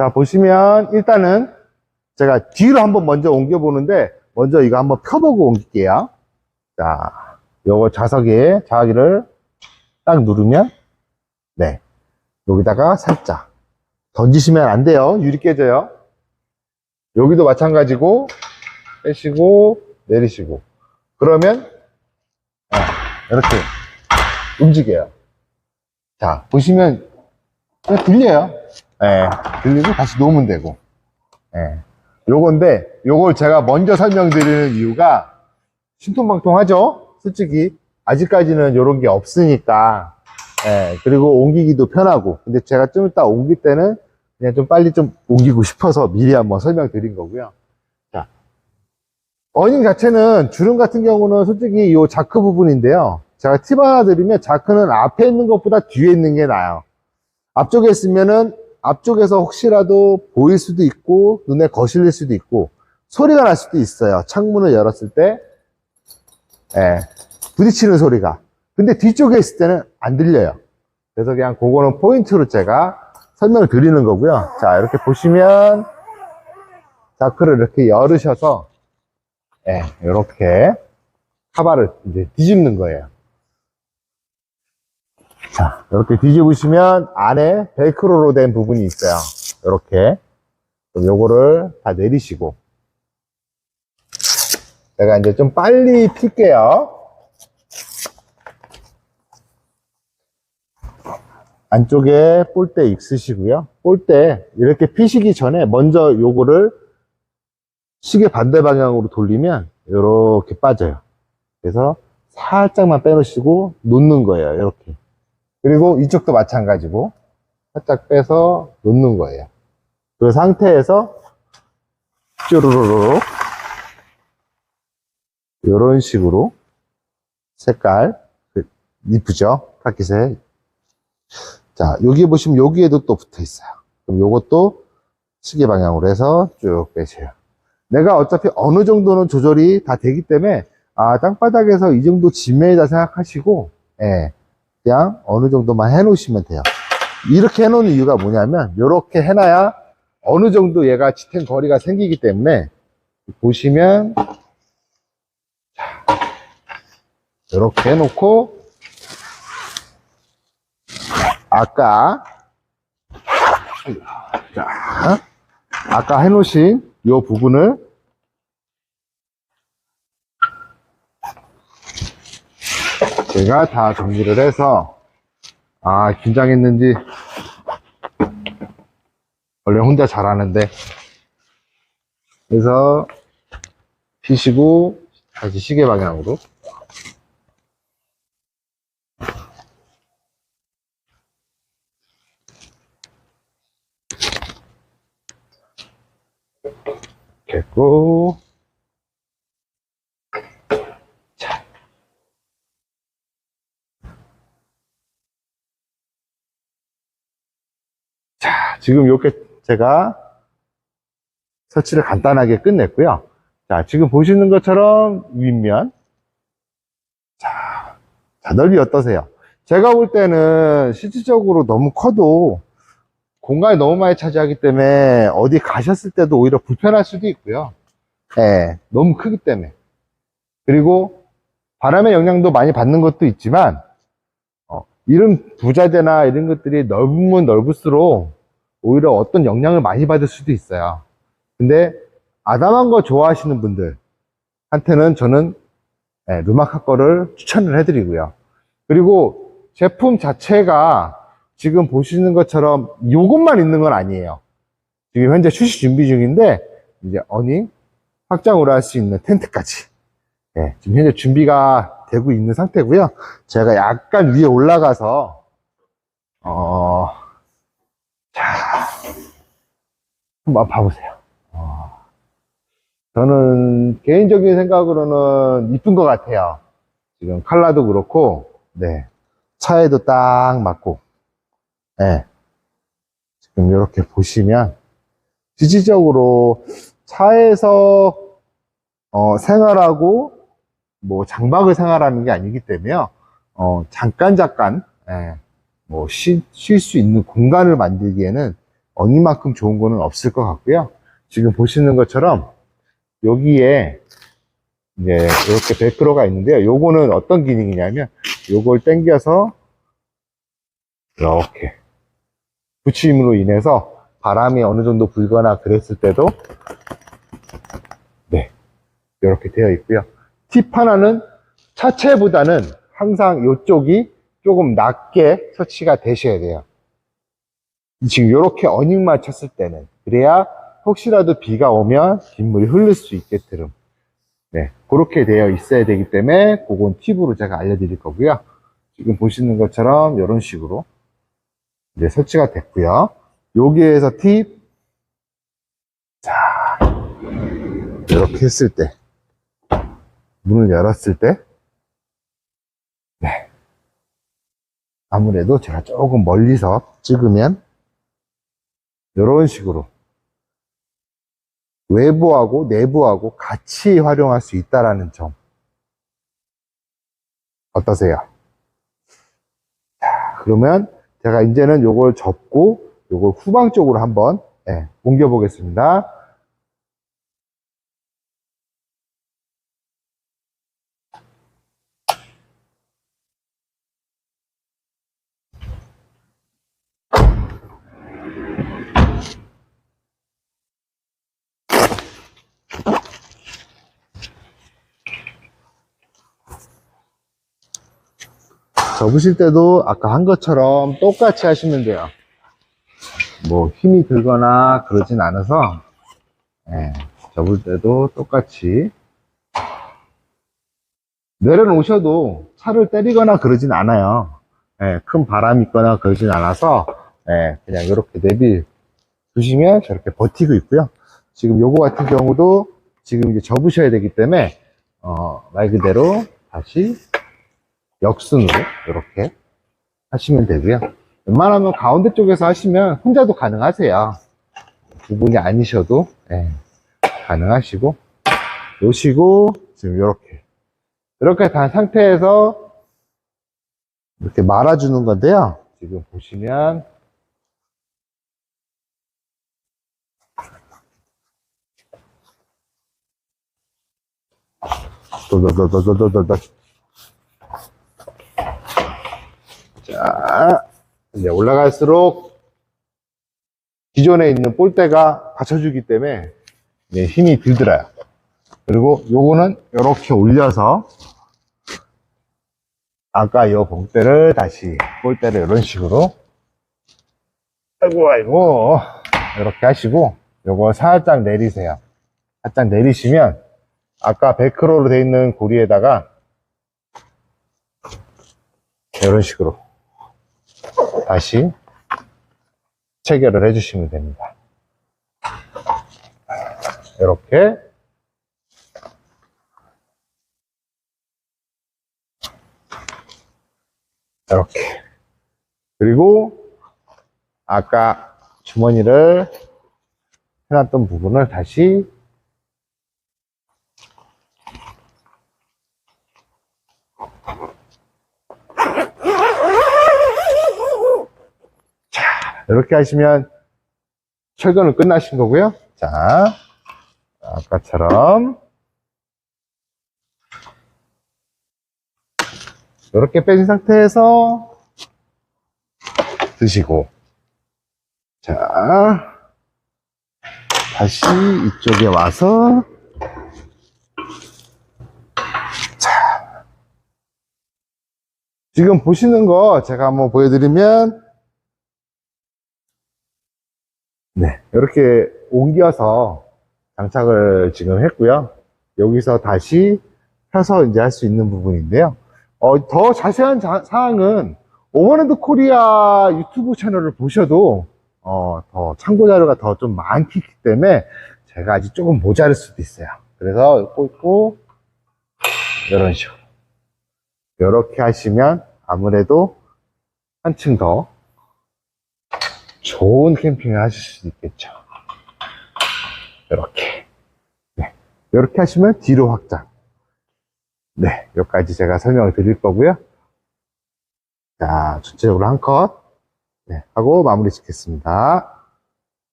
자, 보시면 일단은 제가 뒤로 한번 먼저 옮겨 보는데 먼저 이거 한번 펴보고 옮길게요. 자, 요거 자석에 자기를 딱 누르면 네. 여기다가 살짝 던지시면 안 돼요. 유리 깨져요. 여기도 마찬가지고 빼시고 내리시고 그러면 어, 이렇게 움직여요. 자, 보시면 그냥 들려요. 예, 들리고 다시 놓으면 되고. 예. 요건데, 요걸 제가 먼저 설명드리는 이유가 신통방통하죠? 솔직히. 아직까지는 요런 게 없으니까. 예, 그리고 옮기기도 편하고. 근데 제가 좀 이따 옮길 때는 그냥 좀 빨리 좀 옮기고 싶어서 미리 한번 설명드린 거고요. 자. 어닝 자체는 주름 같은 경우는 솔직히 요 자크 부분인데요. 제가 팁 하나 드리면 자크는 앞에 있는 것보다 뒤에 있는 게 나아요. 앞쪽에 있으면은 앞쪽에서 혹시라도 보일 수도 있고 눈에 거슬릴 수도 있고 소리가 날 수도 있어요. 창문을 열었을 때 예, 부딪히는 소리가. 근데 뒤쪽에 있을 때는 안 들려요. 그래서 그냥 그거는 포인트로 제가 설명을 드리는 거고요. 자, 이렇게 보시면 자크를 이렇게 열으셔서 예, 이렇게 카바를 이제 뒤집는 거예요. 자, 이렇게 뒤집으시면 안에 벨크로로 된 부분이 있어요. 이렇게. 요거를 다 내리시고. 제가 이제 좀 빨리 필게요. 안쪽에 볼대 있으시고요. 볼대 이렇게 피시기 전에 먼저 요거를 시계 반대 방향으로 돌리면 이렇게 빠져요. 그래서 살짝만 빼놓으시고 놓는 거예요. 이렇게. 그리고 이쪽도 마찬가지고 살짝 빼서 놓는 거예요. 그 상태에서 쭈루루루 이런 식으로 색깔 그, 이쁘죠? 카키색. 자, 여기 보시면 여기에도 또 붙어 있어요. 그럼 요것도 시계 방향으로 해서 쭉 빼세요. 내가 어차피 어느 정도는 조절이 다 되기 때문에 아, 땅바닥에서 이 정도 지면이다 생각하시고 예. 그냥 어느 정도만 해놓으시면 돼요. 이렇게 해놓는 이유가 뭐냐면 이렇게 해놔야 어느 정도 얘가 지탱 거리가 생기기 때문에 보시면 이렇게 해놓고 아까 자, 아까 해놓으신 이 부분을 제가 다 정리를 해서 아 긴장했는지 원래 혼자 잘하는데. 그래서 피시고 다시 시계 방향으로. 됐고 자, 지금 이렇게 제가 설치를 간단하게 끝냈고요. 자, 지금 보시는 것처럼 윗면. 자, 자, 넓이 어떠세요? 제가 볼 때는 실질적으로 너무 커도 공간이 너무 많이 차지하기 때문에 어디 가셨을 때도 오히려 불편할 수도 있고요. 예, 너무 크기 때문에. 그리고 바람의 영향도 많이 받는 것도 있지만, 어, 이런 부자재나 이런 것들이 넓으면 넓을수록 오히려 어떤 영향을 많이 받을 수도 있어요. 근데 아담한 거 좋아하시는 분들한테는 저는 예, 루마카 거를 추천을 해드리고요. 그리고 제품 자체가 지금 보시는 것처럼 이것만 있는 건 아니에요. 지금 현재 출시 준비 중인데 이제 어닝 확장으로 할 수 있는 텐트까지 예, 지금 현재 준비가 되고 있는 상태고요. 제가 약간 위에 올라가서 어, 한번 봐보세요. 어, 저는 개인적인 생각으로는 이쁜 것 같아요. 지금 컬러도 그렇고 네 차에도 딱 맞고 네. 지금 이렇게 보시면 실질적으로 차에서 어, 생활하고 뭐 장박을 생활하는 게 아니기 때문에요. 어, 잠깐 잠깐 예, 뭐쉴 수 있는 공간을 만들기에는 어니만큼 좋은 거는 없을 것 같고요. 지금 보시는 것처럼 여기에 이제 이렇게 벨크로가 있는데요. 요거는 어떤 기능이냐면 요걸 당겨서 이렇게 붙임으로 인해서 바람이 어느 정도 불거나 그랬을 때도 네 이렇게 되어 있고요. 팁 하나는 차체보다는 항상 이쪽이 조금 낮게 설치가 되셔야 돼요. 지금 이렇게 어닝 맞췄을 때는 그래야 혹시라도 비가 오면 빗물이 흐를 수 있게끔 네 그렇게 되어 있어야 되기 때문에 그건 팁으로 제가 알려드릴 거고요. 지금 보시는 것처럼 이런 식으로 이제 설치가 됐고요. 여기에서 팁. 자, 이렇게 했을 때, 문을 열었을 때, 네. 아무래도 제가 조금 멀리서 찍으면, 이런 식으로 외부하고 내부하고 같이 활용할 수 있다라는 점. 어떠세요? 자, 그러면 제가 이제는 요걸 접고 요걸 후방 쪽으로 한번 예, 옮겨 보겠습니다. 접으실 때도 아까 한 것처럼 똑같이 하시면 돼요. 뭐 힘이 들거나 그러진 않아서 예, 접을 때도 똑같이 내려놓으셔도 차를 때리거나 그러진 않아요. 예, 큰 바람이 있거나 그러진 않아서 예, 그냥 이렇게 내비 두시면 저렇게 버티고 있고요. 지금 요거 같은 경우도 지금 이제 접으셔야 되기 때문에 어, 말 그대로 다시 역순으로 이렇게 하시면 되고요. 웬만하면 가운데 쪽에서 하시면 혼자도 가능하세요. 두 분이 아니셔도 예, 가능하시고 놓으시고 지금 이렇게 이렇게 단 상태에서 이렇게 말아주는 건데요. 지금 보시면 도도도도도도도 자, 이제 올라갈수록 기존에 있는 볼대가 받쳐주기 때문에 힘이 들더라요. 그리고 요거는 이렇게 올려서 아까 요 봉대를 다시 볼대를 이런 식으로 아이고 아이고 이렇게 하시고 요거 살짝 내리세요. 살짝 내리시면 아까 베크로로 되어 있는 고리에다가 이런 식으로 다시 체결을 해주시면 됩니다. 이렇게 이렇게 그리고 아까 주머니를 해놨던 부분을 다시 이렇게 하시면 철거는 끝나신 거고요. 자, 아까처럼 이렇게 빼진 상태에서 드시고 자 다시 이쪽에 와서 자 지금 보시는 거 제가 한번 보여드리면 네, 이렇게 옮겨서 장착을 지금 했고요. 여기서 다시 펴서 이제 할 수 있는 부분인데요. 어, 더 자세한 자- 사항은 오버랜드 코리아 유튜브 채널을 보셔도 어, 더 참고 자료가 더 좀 많기 때문에 제가 아직 조금 모자랄 수도 있어요. 그래서 꽂고 이런 식으로 이렇게 하시면 아무래도 한층 더 좋은 캠핑을 하실 수 있겠죠. 이렇게. 네. 이렇게 하시면 뒤로 확장. 네. 여기까지 제가 설명을 드릴 거고요. 자, 전체적으로 한 컷. 네. 하고 마무리 짓겠습니다.